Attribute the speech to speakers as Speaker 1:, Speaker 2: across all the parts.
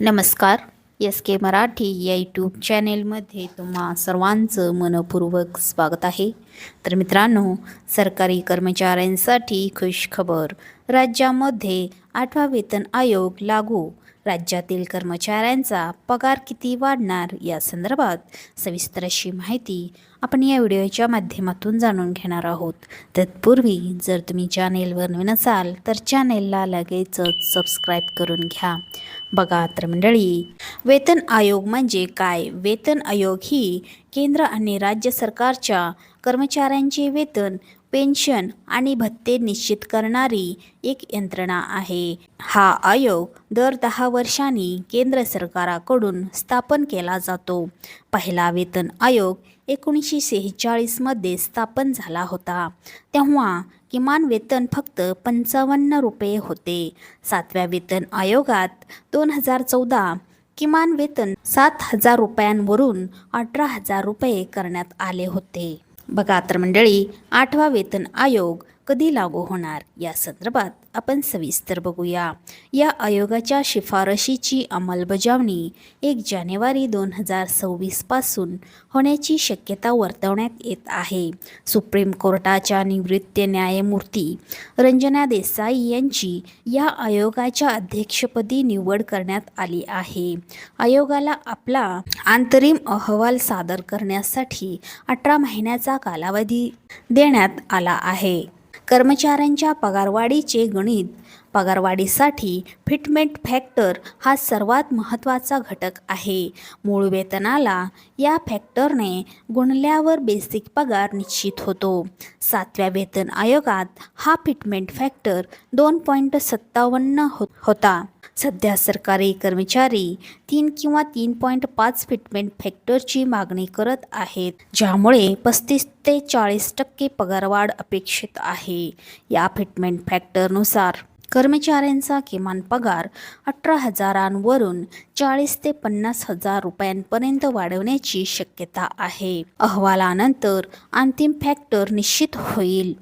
Speaker 1: नमस्कार. एस के मराठी या यूट्यूब चॅनेलमध्ये तुम्हा सर्वांचं मनपूर्वक स्वागत आहे. तर मित्रांनो सरकारी कर्मचाऱ्यांसाठी खुश खबर. राज्यामध्ये आठवा वेतन आयोग लागू. राज्यातील कर्मचाऱ्यांचा पगार किती वाढणार या संदर्भात सविस्तर अशी माहिती आपण या व्हिडिओच्या माध्यमातून जाणून घेणार आहोत. तत्पूर्वी जर तुम्ही चॅनेलवर नवीन असाल तर चॅनेलला लगेचच सबस्क्राईब करून घ्या. बघा तर मंडळी वेतन आयोग म्हणजे काय? वेतन आयोग ही केंद्र आणि राज्य सरकारच्या कर्मचाऱ्यांचे वेतन पेन्शन आणि भत्ते निश्चित करणारी एक यंत्रणा आहे. हा आयोग दर दहा वर्षांनी केंद्र सरकाराकडून स्थापन केला जातो. पहिला वेतन आयोग एकोणीसशे सेहेचाळीसमध्ये स्थापन झाला होता. तेव्हा किमान वेतन फक्त पंचावन्न रुपये होते. सातव्या वेतन आयोगात दोन हजार चौदा किमान वेतन सात हजार रुपयांवरून अठरा हजार रुपये करण्यात आले होते. बघा तर मंडळी आठवा वेतन आयोग. कधी लागू होणार? या संदर्भात आपण सविस्तर बघूया. या आयोगाच्या शिफारशीची अंमलबजावणी एक जानेवारी दोन हजार सव्वीसपासून होण्याची शक्यता वर्तवण्यात येत आहे. सुप्रीम कोर्टाच्या निवृत्त न्यायमूर्ती रंजना देसाई यांची या आयोगाच्या अध्यक्षपदी निवड करण्यात आली आहे. आयोगाला आपला अंतरिम अहवाल सादर करण्यासाठी अठरा महिन्याचा कालावधी देण्यात आला आहे. कर्मचाऱ्यांच्या पगारवाढीचे गणित. पगारवाढीसाठी फिटमेंट फॅक्टर हा सर्वात महत्त्वाचा घटक आहे. मूळ वेतनाला या फॅक्टरने गुणल्यावर बेसिक पगार निश्चित होतो. सातव्या वेतन आयोगात हा फिटमेंट फॅक्टर दोन पॉईंट सत्तावन्न हो होता. सध्या सरकारी कर्मचारी तीन किंवा तीन पॉईंट पाच फिटमेंट फॅक्टरची मागणी करत आहेत ज्यामुळे पस्तीस ते चाळीस टक्के पगारवाढ अपेक्षित आहे. या फिटमेंट फॅक्टरनुसार कर्मचाऱ्यांचा किमान पगार अठरा हजारांवरून चाळीस ते पन्नास हजार रुपयांपर्यंत वाढवण्याची शक्यता आहे. अहवालानंतर अंतिम फॅक्टर निश्चित होईल.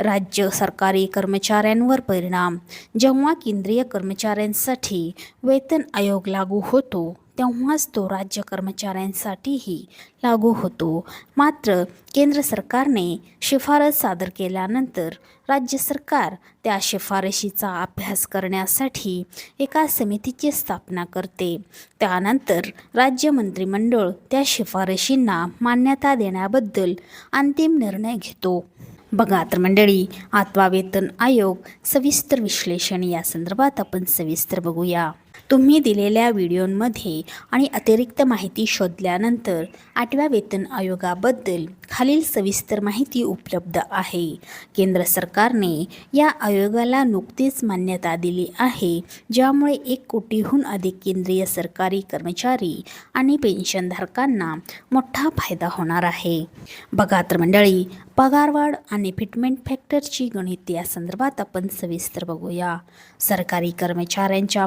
Speaker 1: राज्य सरकारी कर्मचाऱ्यांवर परिणाम. जेव्हा केंद्रीय कर्मचाऱ्यांसाठी वेतन आयोग लागू होतो तेव्हाच तो राज्य कर्मचाऱ्यांसाठीही लागू होतो. मात्र केंद्र सरकारने शिफारस सादर केल्यानंतर राज्य सरकार त्या शिफारशीचा अभ्यास करण्यासाठी एका समितीची स्थापना करते. त्यानंतर राज्य मंत्रिमंडळ त्या शिफारशींना मान्यता देण्याबद्दल अंतिम निर्णय घेतो. बघा तर मंडळी आठवा वेतन आयोग सविस्तर विश्लेषण या संदर्भात आपण सविस्तर बघूया. तुम्ही दिलेल्या व्हिडिओंमध्ये आणि अतिरिक्त माहिती शोधल्यानंतर आठव्या वेतन आयोगाबद्दल खालील सविस्तर माहिती उपलब्ध आहे. केंद्र सरकारने या आयोगाला नुकतीच मान्यता दिली आहे ज्यामुळे एक कोटीहून अधिक केंद्रीय सरकारी कर्मचारी आणि पेन्शनधारकांना मोठा फायदा होणार आहे. बघा तर मंडळी पगारवाढ आणि फिटमेंट फॅक्टरची गणित या संदर्भात आपण सविस्तर बघूया. सरकारी कर्मचाऱ्यांच्या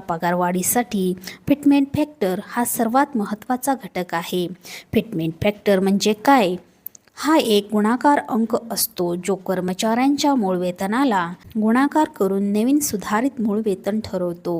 Speaker 1: पगारवाढीसाठी फिटमेंट फॅक्टर हा सर्वात महत्त्वाचा घटक आहे. फिटमेंट फॅक्टर म्हणजे काय? हा एक गुणाकार अंक असतो जो कर्मचाऱ्यांच्या मूळ वेतनाला गुणाकार करून नवीन सुधारित मूळ वेतन ठरवतो.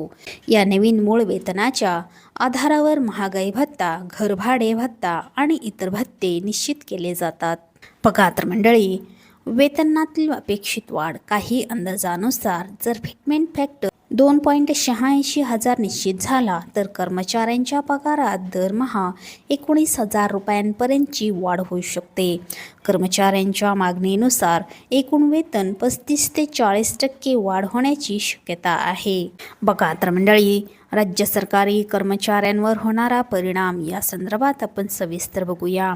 Speaker 1: या नवीन मूळ वेतनाच्या आधारावर महागाई भत्ता घरभाडे भत्ता आणि इतर भत्ते निश्चित केले जातात. पगार मंडळी वेतनातील अपेक्षित वाढ काही अंदाजानुसार जर फिटमेंट फॅक्टर दोन पॉईंट शहाऐंशी हजार निश्चित झाला तर कर्मचाऱ्यांच्या पगारात दरमहा एकोणीस हजार रुपयांपर्यंतची वाढ होऊ शकते. कर्मचाऱ्यांच्या मागणीनुसार एकूण वेतन पस्तीस ते चाळीस टक्के वाढ होण्याची शक्यता आहे. बघा तर मंडळी राज्य सरकारी कर्मचाऱ्यांवर होणारा परिणाम या संदर्भात आपण सविस्तर बघूया.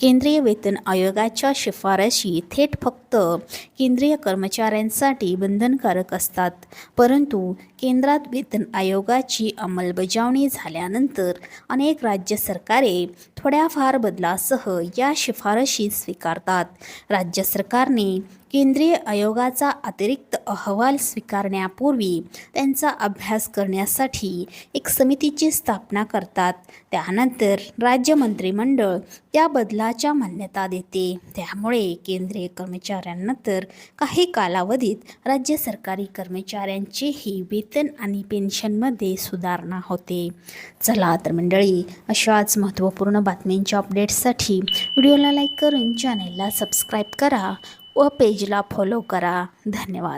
Speaker 1: केंद्रीय वेतन आयोगाच्या शिफारशी थेट फक्त केंद्रीय कर्मचाऱ्यांसाठी बंधनकारक असतात. परंतु केंद्रात वेतन आयोगाची अंमलबजावणी झाल्यानंतर अनेक राज्य सरकारे थोड्याफार बदलासह या शिफारशी स्वीकारतात. राज्य सरकारने केंद्रीय आयोगाचा अतिरिक्त अहवाल स्वीकारण्यापूर्वी त्यांचा अभ्यास करण्यासाठी एक समितीची स्थापना करतात. त्यानंतर राज्य मंत्रिमंडळ त्या बदलाच्या मान्यता देते. त्यामुळे केंद्रीय कर्मचाऱ्यांना तर काही कालावधीत राज्य सरकारी कर्मचाऱ्यांचेही वेतन आणि पेन्शनमध्ये सुधारणा होते. चला तर मंडळी अशाच महत्त्वपूर्ण बातम्यांच्या अपडेट्ससाठी व्हिडिओला लाईक करून चॅनेलला सबस्क्राईब करा व पेजला फॉलो करा. धन्यवाद.